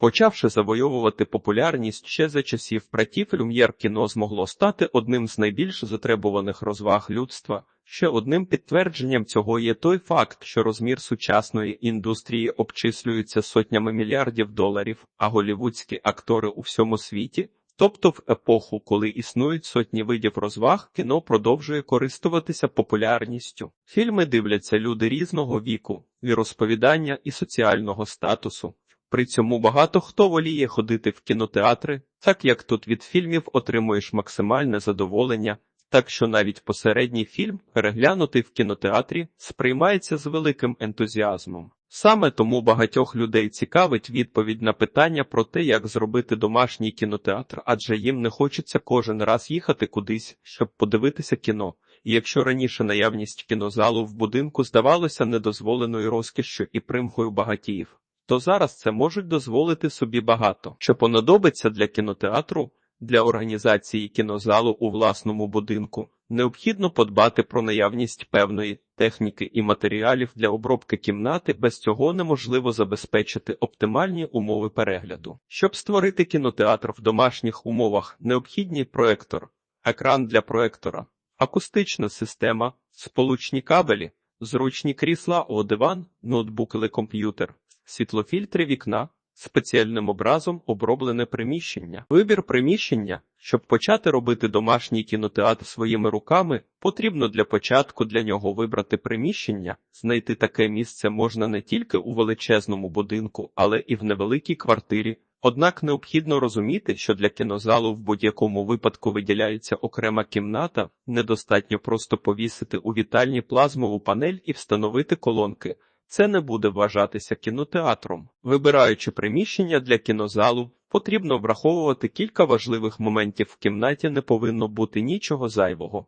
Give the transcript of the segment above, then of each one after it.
Почавши завойовувати популярність ще за часів братів Люм'єр кіно змогло стати одним з найбільш затребуваних розваг людства. Ще одним підтвердженням цього є той факт, що розмір сучасної індустрії обчислюється сотнями мільярдів доларів, а голівудські актори у всьому світі, тобто в епоху, коли існують сотні видів розваг, кіно продовжує користуватися популярністю. Фільми дивляться люди різного віку, віросповідання і соціального статусу. При цьому багато хто воліє ходити в кінотеатри, так як тут від фільмів отримуєш максимальне задоволення, так що навіть посередній фільм, переглянутий в кінотеатрі, сприймається з великим ентузіазмом. Саме тому багатьох людей цікавить відповідь на питання про те, як зробити домашній кінотеатр, адже їм не хочеться кожен раз їхати кудись, щоб подивитися кіно. І якщо раніше наявність кінозалу в будинку здавалося недозволеною розкішшю і примхою багатіїв, то зараз це можуть дозволити собі багато. Що понадобиться для кінотеатру, для організації кінозалу у власному будинку, необхідно подбати про наявність певної техніки і матеріалів для обробки кімнати, без цього неможливо забезпечити оптимальні умови перегляду. Щоб створити кінотеатр в домашніх умовах, необхідний проектор, екран для проектора, акустична система, сполучні кабелі, зручні крісла, о диван, ноутбук или комп'ютер, світлофільтри вікна, спеціальним образом оброблене приміщення. Вибір приміщення, щоб почати робити домашній кінотеатр своїми руками, потрібно для початку для нього вибрати приміщення. Знайти таке місце можна не тільки у величезному будинку, але і в невеликій квартирі. Однак необхідно розуміти, що для кінозалу в будь-якому випадку виділяється окрема кімната, недостатньо просто повісити у вітальні плазмову панель і встановити колонки. Це не буде вважатися кінотеатром. Вибираючи приміщення для кінозалу, потрібно враховувати кілька важливих моментів. В кімнаті не повинно бути нічого зайвого.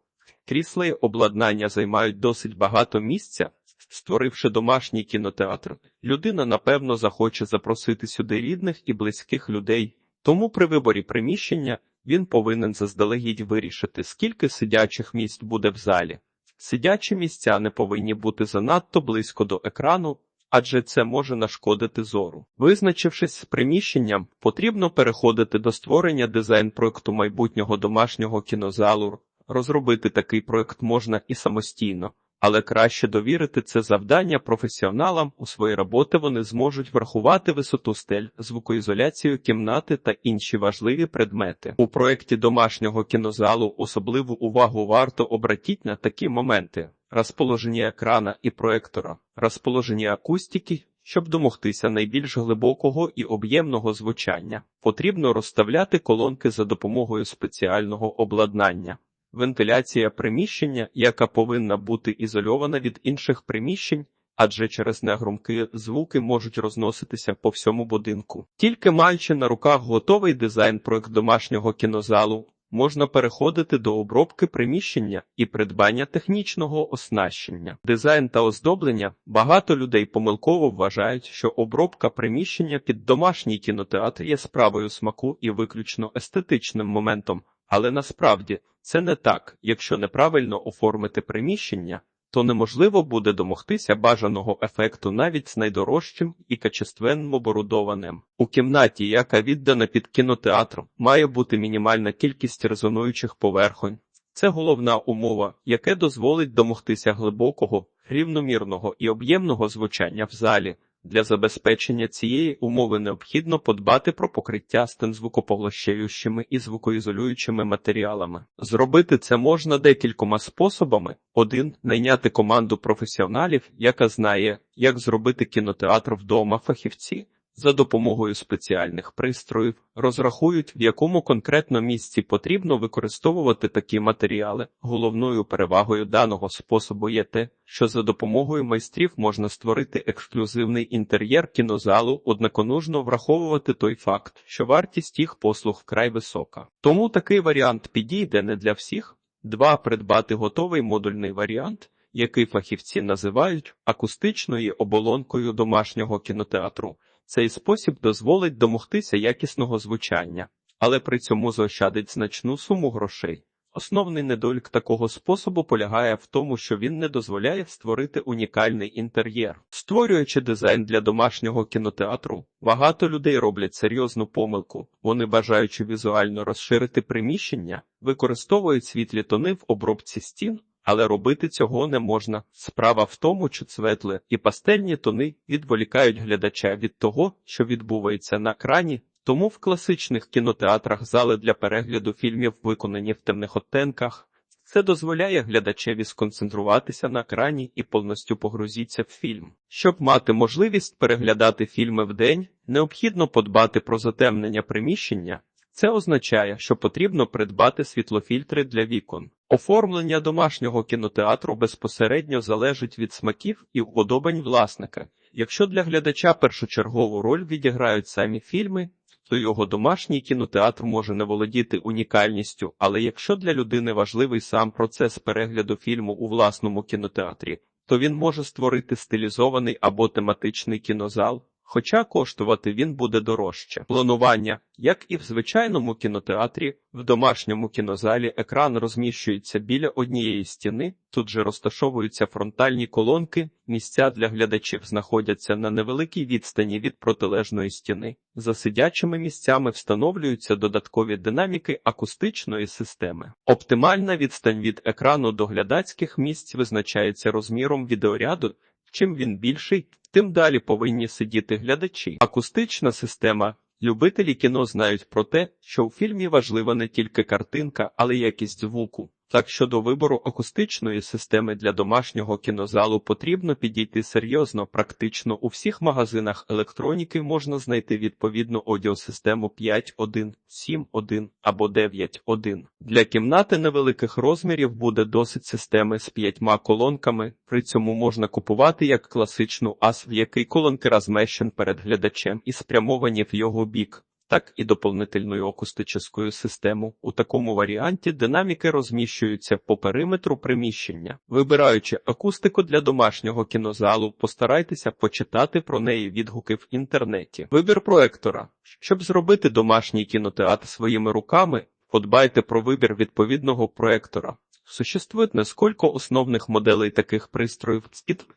Крісла й обладнання займають досить багато місця. Створивши домашній кінотеатр, людина напевно захоче запросити сюди рідних і близьких людей. Тому при виборі приміщення він повинен заздалегідь вирішити, скільки сидячих місць буде в залі. Сидячі місця не повинні бути занадто близько до екрану, адже це може нашкодити зору. Визначившись з приміщенням, потрібно переходити до створення дизайн-проекту майбутнього домашнього кінозалу. Розробити такий проект можна і самостійно, але краще довірити це завдання професіоналам. У своїй роботи вони зможуть врахувати висоту стель, звукоізоляцію кімнати та інші важливі предмети. У проєкті домашнього кінозалу особливу увагу варто обратіть на такі моменти: розположення екрана і проектора, розположення акустики. Щоб домогтися найбільш глибокого і об'ємного звучання, потрібно розставляти колонки за допомогою спеціального обладнання. Вентиляція приміщення, яка повинна бути ізольована від інших приміщень, адже через негромкі звуки можуть розноситися по всьому будинку. Тільки маючи на руках готовий дизайн проект домашнього кінозалу, можна переходити до обробки приміщення і придбання технічного оснащення. Дизайн та оздоблення багато людей помилково вважають, що обробка приміщення під домашній кінотеатр є справою смаку і виключно естетичним моментом. Але насправді це не так. Якщо неправильно оформити приміщення, то неможливо буде домогтися бажаного ефекту навіть з найдорожчим і качественним оборудованим. У кімнаті, яка віддана під кінотеатром, має бути мінімальна кількість резонуючих поверхонь. Це головна умова, яке дозволить домогтися глибокого, рівномірного і об'ємного звучання в залі. Для забезпечення цієї умови необхідно подбати про покриття стен звукопоглощаючими і звукоізолюючими матеріалами. Зробити це можна декількома способами: один найняти команду професіоналів, яка знає, як зробити кінотеатр вдома фахівці. За допомогою спеціальних пристроїв розрахують, в якому конкретно місці потрібно використовувати такі матеріали. Головною перевагою даного способу є те, що за допомогою майстрів можна створити ексклюзивний інтер'єр кінозалу, однако нужно враховувати той факт, що вартість їх послуг вкрай висока. Тому такий варіант підійде не для всіх. Два придбати готовий модульний варіант. Який фахівці називають акустичною оболонкою домашнього кінотеатру. Цей спосіб дозволить домогтися якісного звучання, але при цьому заощадить значну суму грошей. Основний недолік такого способу полягає в тому, що він не дозволяє створити унікальний інтер'єр. Створюючи дизайн для домашнього кінотеатру, багато людей роблять серйозну помилку. Вони, бажаючи візуально розширити приміщення, використовують світлі тони в обробці стін, але робити цього не можна. Справа в тому, що цветле і пастельні тони відволікають глядача від того, що відбувається на екрані. Тому в класичних кінотеатрах зали для перегляду фільмів виконані в темних оттенках. Це дозволяє глядачеві сконцентруватися на екрані і повністю погрузіться в фільм. Щоб мати можливість переглядати фільми вдень, необхідно подбати про затемнення приміщення. Це означає, що потрібно придбати світлофільтри для вікон. Оформлення домашнього кінотеатру безпосередньо залежить від смаків і вподобань власника. Якщо для глядача першочергову роль відіграють самі фільми, то його домашній кінотеатр може не володіти унікальністю, але якщо для людини важливий сам процес перегляду фільму у власному кінотеатрі, то він може створити стилізований або тематичний кінозал, хоча коштувати він буде дорожче. Планування, як і в звичайному кінотеатрі, в домашньому кінозалі екран розміщується біля однієї стіни, тут же розташовуються фронтальні колонки, місця для глядачів знаходяться на невеликій відстані від протилежної стіни. За сидячими місцями встановлюються додаткові динаміки акустичної системи. Оптимальна відстань від екрану до глядацьких місць визначається розміром відеоряду. Чим він більший, тим далі повинні сидіти глядачі. Акустична система. Любителі кіно знають про те, що у фільмі важлива не тільки картинка, але й якість звуку. Так що до вибору акустичної системи для домашнього кінозалу потрібно підійти серйозно. Практично у всіх магазинах електроніки можна знайти відповідну аудіосистему 5.1, 7.1 або 9.1. Для кімнати невеликих розмірів буде досить системи з п'ятьма колонками. При цьому можна купувати як класичну ас, в який колонки розмещен перед глядачем і спрямовані в його бік так і доповнительною акустичною систему. У такому варіанті динаміки розміщуються по периметру приміщення. Вибираючи акустику для домашнього кінозалу, постарайтеся почитати про неї відгуки в інтернеті. Вибір проектора. Щоб зробити домашній кінотеатр своїми руками, подбайте про вибір відповідного проектора. Существует несколько основних моделей таких пристроїв,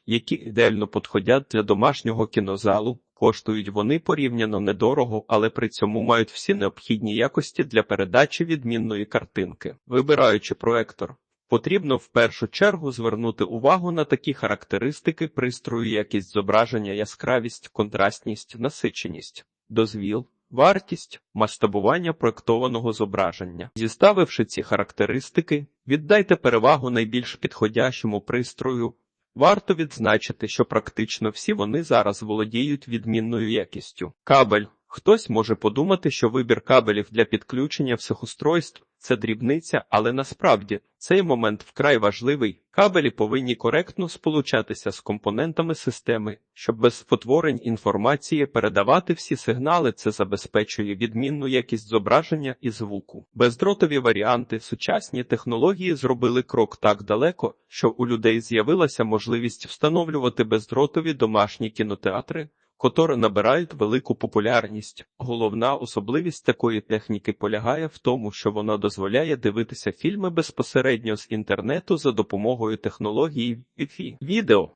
які ідеально підходять для домашнього кінозалу. Коштують вони порівняно недорого, але при цьому мають всі необхідні якості для передачі відмінної картинки. Вибираючи проектор, потрібно в першу чергу звернути увагу на такі характеристики пристрою, якість зображення, яскравість, контрастність, насиченість, дозвіл. Вартість масштабування проєктованого зображення. Зіставивши ці характеристики, віддайте перевагу найбільш підходящому пристрою. Варто відзначити, що практично всі вони зараз володіють відмінною якістю. Кабель. Хтось може подумати, що вибір кабелів для підключення всіх устройств це дрібниця, але насправді цей момент вкрай важливий. Кабелі повинні коректно сполучатися з компонентами системи, щоб без спотворень інформації передавати всі сигнали. Це забезпечує відмінну якість зображення і звуку. Бездротові варіанти сучасні технології зробили крок так далеко, що у людей з'явилася можливість встановлювати бездротові домашні кінотеатри котре набирають велику популярність. Головна особливість такої техніки полягає в тому, що вона дозволяє дивитися фільми безпосередньо з інтернету за допомогою технології Wi-Fi. Відео